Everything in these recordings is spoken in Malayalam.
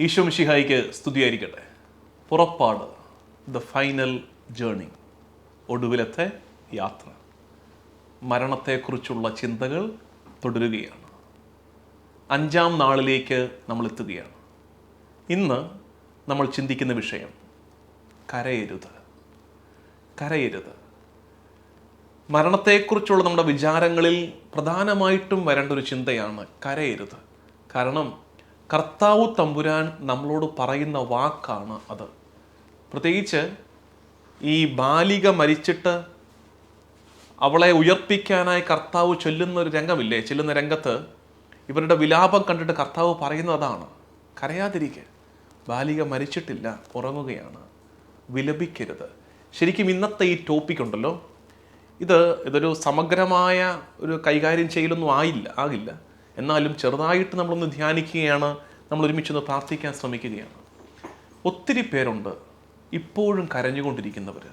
ഈശോ മിഷിഹായിക്ക് സ്തുതിയായിരിക്കട്ടെ. പുറപ്പാട് ദ ഫൈനൽ ജേണി ഒടുവിലത്തെ യാത്ര. മരണത്തെക്കുറിച്ചുള്ള ചിന്തകൾ തുടരുകയാണ്. അഞ്ചാം നാളിലേക്ക് നമ്മൾ എത്തുകയാണ്. ഇന്ന് നമ്മൾ ചിന്തിക്കുന്ന വിഷയം കരയരുത്. കരയരുത്. മരണത്തെക്കുറിച്ചുള്ള നമ്മുടെ വിചാരങ്ങളിൽ പ്രധാനമായിട്ടും വരേണ്ട ഒരു ചിന്തയാണ് കരയരുത്. കാരണം കർത്താവ് തമ്പുരാൻ നമ്മളോട് പറയുന്ന വാക്കാണ് അത്. പ്രത്യേകിച്ച് ഈ ബാലിക മരിച്ചിട്ട് അവളെ ഉയർപ്പിക്കാനായി കർത്താവ് ചൊല്ലുന്ന ഒരു രംഗമില്ലേ? ചെല്ലുന്ന രംഗത്ത് ഇവരുടെ വിലാപം കണ്ടിട്ട് കർത്താവ് പറയുന്നതാണ് കരയാതിരിക്കെ. ബാലിക മരിച്ചിട്ടില്ല ഉറങ്ങുകയാണ്. വിലപിക്കരുത്. ശരിക്കും ഇന്നത്തെ ഈ ടോപ്പിക് ഉണ്ടല്ലോ. ഇത് ഇതൊരു സമഗ്രമായ ഒരു കൈകാര്യം ചെയ്യലൊന്നും ആയില്ല ആകില്ല. എന്നാലും ചെറുതായിട്ട് നമ്മളൊന്ന് ധ്യാനിക്കുകയാണ്. നമ്മൾ ഒരുമിച്ചൊന്ന് പ്രാർത്ഥിക്കാൻ ശ്രമിക്കുകയാണ്. ഒത്തിരി പേരുണ്ട് ഇപ്പോഴും കരഞ്ഞുകൊണ്ടിരിക്കുന്നവർ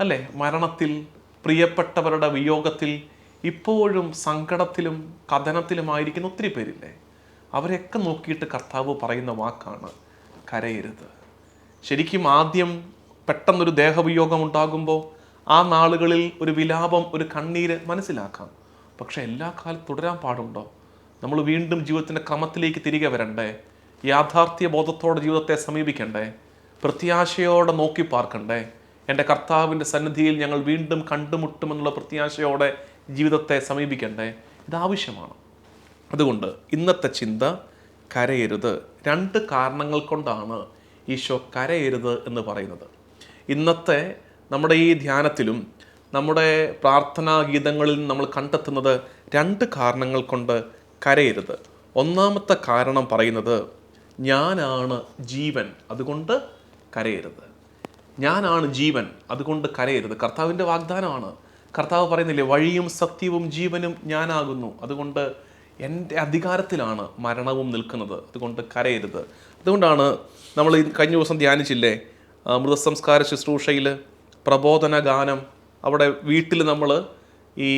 അല്ലേ? മരണത്തിൽ പ്രിയപ്പെട്ടവരുടെ വിയോഗത്തിൽ ഇപ്പോഴും സങ്കടത്തിലും കഥനത്തിലുമായിരിക്കുന്ന ഒത്തിരി പേരില്ലേ? അവരെയൊക്കെ നോക്കിയിട്ട് കർത്താവ് പറയുന്ന വാക്കാണ് കരയരുത്. ശരിക്കും ആദ്യം പെട്ടെന്നൊരു ദേഹവിയോഗം ഉണ്ടാകുമ്പോൾ ആ നാളുകളിൽ ഒരു വിലാപം ഒരു കണ്ണീര് മനസ്സിലാക്കാം. പക്ഷെ എല്ലാ കാലത്തും തുടരാൻ പാടുണ്ടോ? നമ്മൾ വീണ്ടും ജീവിതത്തിന്റെ ക്രമത്തിലേക്ക് തിരികെ വരണ്ടേ? യാഥാർത്ഥ്യ ബോധത്തോടെ ജീവിതത്തെ സമീപിക്കണ്ടേ? പ്രത്യാശയോടെ നോക്കി പാർക്കണ്ടേ? എന്റെ കർത്താവിന്റെ സന്നിധിയിൽ ഞങ്ങൾ വീണ്ടും കണ്ടുമുട്ടുമെന്നുള്ള പ്രത്യാശയോടെ ജീവിതത്തെ സമീപിക്കണ്ടേ? ഇതാവശ്യമാണ് അതുകൊണ്ട് ഇന്നത്തെ ചിന്ത കരയരുത്. രണ്ട് കാരണങ്ങൾ കൊണ്ടാണ് ഈശോ കരയരുത് എന്ന് പറയുന്നത്. ഇന്നത്തെ നമ്മുടെ ഈ ധ്യാനത്തിലും നമ്മുടെ പ്രാർത്ഥനാ ഗീതങ്ങളിൽ നമ്മൾ കണ്ടെത്തുന്നത് രണ്ട് കാരണങ്ങൾ കൊണ്ട് കരയരുത്. ഒന്നാമത്തെ കാരണം പറയുന്നത് ഞാനാണ് ജീവൻ അതുകൊണ്ട് കരയരുത്. ഞാനാണ് ജീവൻ അതുകൊണ്ട് കരയരുത്. കർത്താവിന്റെ വാഗ്ദാനമാണ്. കർത്താവ് പറയുന്നില്ലേ വഴിയും സത്യവും ജീവനും ഞാനാകുന്നു. അതുകൊണ്ട് എന്റെ അധികാരത്തിലാണ് മരണവും നിൽക്കുന്നത്. അതുകൊണ്ട് കരയരുത്. അതുകൊണ്ടാണ് നമ്മൾ കഴിഞ്ഞ ദിവസം ധ്യാനിച്ചില്ലേ മൃതസംസ്കാര ശുശ്രൂഷയിൽ പ്രബോധന ഗാനം അവിടെ വീട്ടിൽ നമ്മൾ ഈ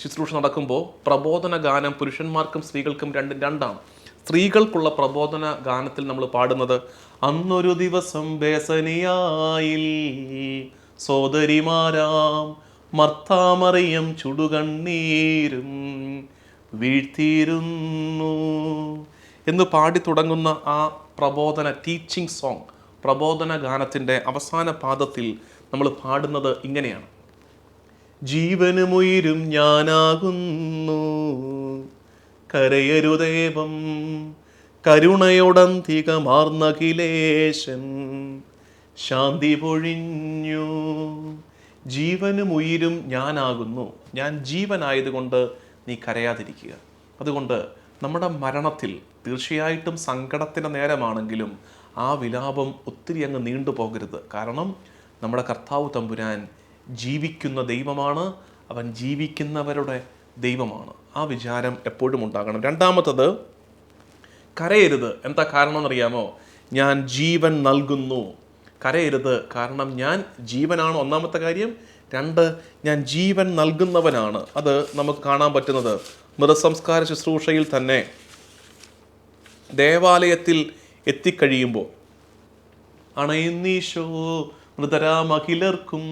ശുശ്രൂഷ നടക്കുമ്പോൾ പ്രബോധന ഗാനം പുരുഷന്മാർക്കും സ്ത്രീകൾക്കും രണ്ടും രണ്ടാണ്. സ്ത്രീകൾക്കുള്ള പ്രബോധന ഗാനത്തിൽ നമ്മൾ പാടുന്നത് അന്നൊരു ദിവസം ബേസനിയായിൽ സോദരിമാരാം മർത്താമറിയം ചുടുകണ്ണീരും വീഴ്ത്തിയിരുന്നു എന്ന് പാടി തുടങ്ങുന്ന ആ പ്രബോധന ടീച്ചിങ് സോങ് പ്രബോധന ഗാനത്തിന്റെ അവസാന പാദത്തിൽ നമ്മൾ പാടുന്നത് ഇങ്ങനെയാണ്. ജീവനുമുയിരും ഞാനാകുന്നു. കരയരുദേവം കരുണയോടന്തികമാർന്നഖിലേശൻ ശാന്തി പൊഴിഞ്ഞു. ജീവനും ഉയിരും ഞാനാകുന്നു. ഞാൻ ജീവനായതുകൊണ്ട് നീ കരയാതിരിക്കുക. അതുകൊണ്ട് നമ്മുടെ മരണത്തിൽ തീർച്ചയായിട്ടും സങ്കടത്തിന്റെ നേരമാണെങ്കിലും ആ വിലാപം ഒത്തിരി അങ്ങ് നീണ്ടു പോകരുത് കാരണം നമ്മുടെ കർത്താവ് തമ്പുരാൻ ജീവിക്കുന്ന ദൈവമാണ്. അവൻ ജീവിക്കുന്നവരുടെ ദൈവമാണ്. ആ വിചാരം എപ്പോഴും ഉണ്ടാകണം. രണ്ടാമത്തത് കരയരുത്. എന്താ കാരണം എന്നറിയാമോ? ഞാൻ ജീവൻ നൽകുന്നു. കരയരുത്. കാരണം ഞാൻ ജീവനാണ്. ഒന്നാമത്തെ കാര്യം രണ്ട് ഞാൻ ജീവൻ നൽകുന്നവനാണ്. അത് നമുക്ക് കാണാൻ പറ്റുന്നത്. മൃതസംസ്കാര ശുശ്രൂഷയിൽ തന്നെ ദേവാലയത്തിൽ എത്തിക്കഴിയുമ്പോൾ അണയുന്നീശോ മൃതരാമഖിലർക്കും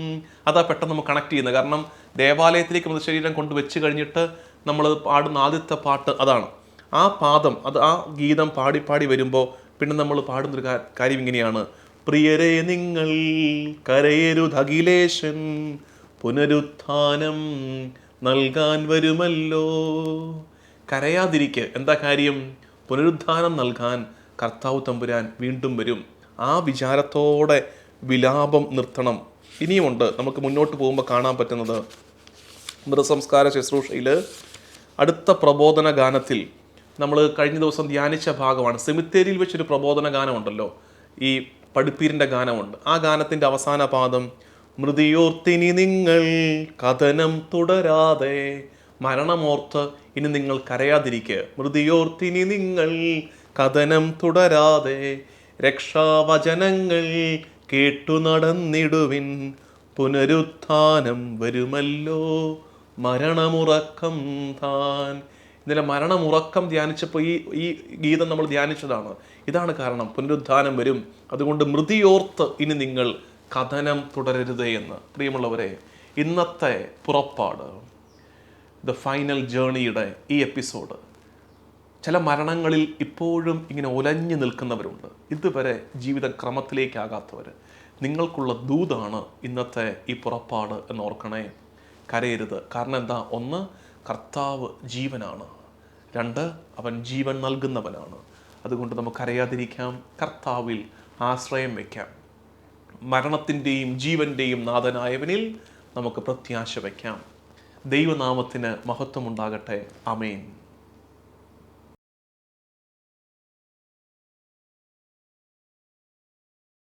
അതാ പെട്ടെന്ന് നമുക്ക് കണക്ട് ചെയ്യുന്നത്. കാരണം ദേവാലയത്തിലേക്ക് മൃതശരീരം കൊണ്ട് വെച്ച് കഴിഞ്ഞിട്ട് നമ്മൾ പാടുന്ന ആദ്യത്തെ പാട്ട് അതാണ്. ആ പാദം അത് ആ ഗീതം പാടി പാടി വരുമ്പോൾ പിന്നെ നമ്മൾ പാടുന്നൊരു കാര്യം ഇങ്ങനെയാണ്. പ്രിയരെ നിങ്ങൾ കരയരുതഖിലേശൻ പുനരുത്ഥാനം നൽകാൻ വരുമല്ലോ. കരയാതിരിക്കുക എന്താ കാര്യം? പുനരുദ്ധാനം നൽകാൻ കർത്താവ് തമ്പുരാൻ വീണ്ടും വരും. ആ വിചാരത്തോടെ വിലാപം നിർത്തണം. ഇനിയുമുണ്ട്. നമുക്ക് മുന്നോട്ട് പോകുമ്പോൾ കാണാൻ പറ്റുന്നത് മൃതസംസ്കാര ശുശ്രൂഷയിൽ അടുത്ത പ്രബോധന ഗാനത്തിൽ നമ്മൾ കഴിഞ്ഞ ദിവസം ധ്യാനിച്ച ഭാഗമാണ്. സെമിത്തേരിയിൽ വെച്ചൊരു പ്രബോധന ഗാനമുണ്ടല്ലോ. ഈ പഠിപ്പീരിന്റെ ഗാനമുണ്ട്. ആ ഗാനത്തിന്റെ അവസാന പാദം മൃതിയോർത്തിനി നിങ്ങൾ കഥനം തുടരാതെ മരണമോർത്ത് ഇനി നിങ്ങൾ കരയാതിരിക്കുക മൃതിയോർത്തിനി നിങ്ങൾ കഥനം തുടരാതെ രക്ഷാവചനങ്ങൾ കേട്ടു നടന്നിടുവിൻ പുനരുത്ഥാനം വരുമല്ലോ. മരണമുറക്കം താൻ. ഇന്നലെ മരണമുറക്കം ധ്യാനിച്ചപ്പോൾ ഈ ഈ ഗീതം നമ്മൾ ധ്യാനിച്ചതാണ്. ഇതാണ് കാരണം. പുനരുദ്ധാനം വരും. അതുകൊണ്ട് മൃതിയോർത്ത് ഇനി നിങ്ങൾ കഥനം തുടരരുത് എന്ന്. പ്രിയമുള്ളവരെ ഇന്നത്തെ പുറപ്പാട് ദ ഫൈനൽ ജേണിയുടെ ഈ എപ്പിസോഡ് ചില മരണങ്ങളിൽ ഇപ്പോഴും ഇങ്ങനെ ഒലഞ്ഞു നിൽക്കുന്നവരുണ്ട്. ഇതുവരെ ജീവിത ക്രമത്തിലേക്കാകാത്തവർ നിങ്ങൾക്കുള്ള ദൂതാണ് ഇന്നത്തെ ഈ പുറപ്പാട് എന്ന് ഓർക്കണേ. കരയരുത്. കാരണം എന്താ? ഒന്ന് കർത്താവ് ജീവനാണ്. രണ്ട് അവൻ ജീവൻ നൽകുന്നവനാണ്. അതുകൊണ്ട് നമുക്ക് അറിയാതിരിക്കാം കർത്താവിൽ ആശ്രയം വയ്ക്കാം മരണത്തിന്റെയും ജീവന്റെയും നാഥനായവനിൽ നമുക്ക് പ്രത്യാശ വയ്ക്കാം ദൈവനാമത്തിന് മഹത്വമുണ്ടാകട്ടെ. അമേൻ